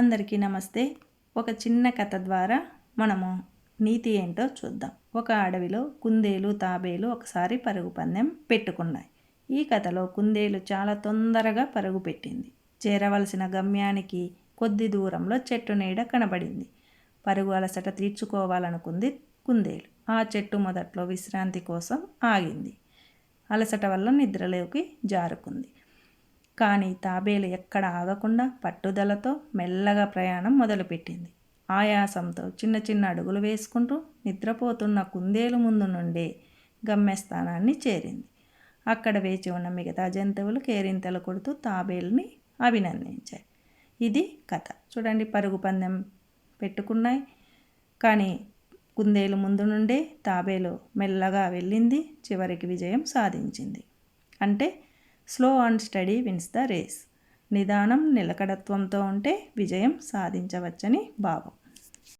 అందరికీ నమస్తే. ఒక చిన్న కథ ద్వారా మనము నీతి ఏంటో చూద్దాం. ఒక అడవిలో కుందేలు తాబేలు ఒకసారి పరుగు పందెం పెట్టుకున్నాయి. ఈ కథలో కుందేలు చాలా తొందరగా పరుగు పెట్టింది. చేరవలసిన గమ్యానికి కొద్ది దూరంలో చెట్టు నీడ కనబడింది. పరుగు అలసట తీర్చుకోవాలనుకుంది కుందేలు. ఆ చెట్టు మొదట్లో విశ్రాంతి కోసం ఆగింది. అలసట వల్ల నిద్రలోకి జారుకుంది. కానీ తాబేలు ఎక్కడ ఆగకుండా పట్టుదలతో మెల్లగా ప్రయాణం మొదలుపెట్టింది. ఆయాసంతో చిన్న చిన్న అడుగులు వేసుకుంటూ నిద్రపోతున్న కుందేలు ముందు నుండే గమ్యస్థానాన్ని చేరింది. అక్కడ వేచి ఉన్న మిగతా జంతువులు కేరింతలు కొడుతూ తాబేలుని అభినందించాయి. ఇది కథ. చూడండి పరుగు పందెం పెట్టుకున్నాయి. కానీ కుందేలు ముందు నుండే తాబేలు మెల్లగా వెళ్ళింది. చివరికి విజయం సాధించింది. అంటే slow and steady wins the race. నిదానం నిలకడత్వంతో ఉంటే విజయం సాధించవచ్చని భావం.